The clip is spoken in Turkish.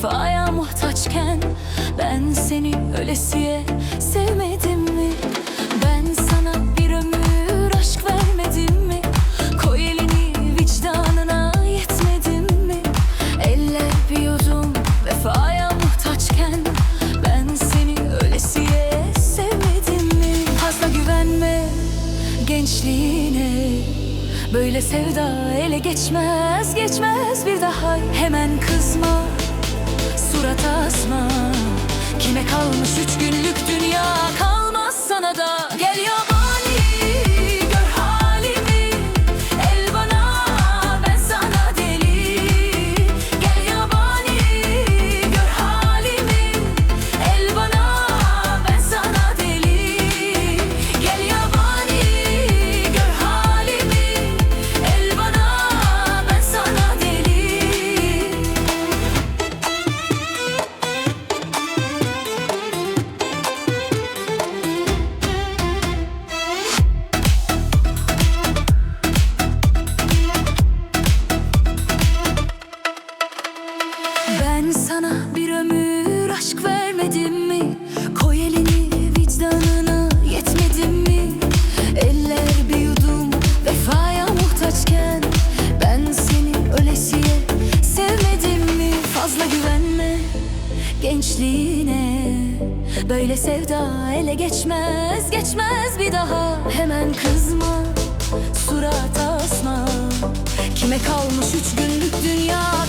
vefaya muhtaçken Ben seni ölesiye sevmedim mi? Ben sana bir ömür aşk vermedim mi? Koy elini vicdanına yetmedin mi? Eller bir yudum vefaya muhtaçken Ben seni ölesiye sevmedim mi? Fazla güvenme gençliğine Böyle sevda ele geçmez geçmez bir daha Hemen kızma surat asma. Kime kalmış üç günlük dünya? Kalmaz gençliğine. Böyle sevda ele geçmez geçmez bir daha. Hemen kızma surat asma. Kime kalmış üç günlük dünya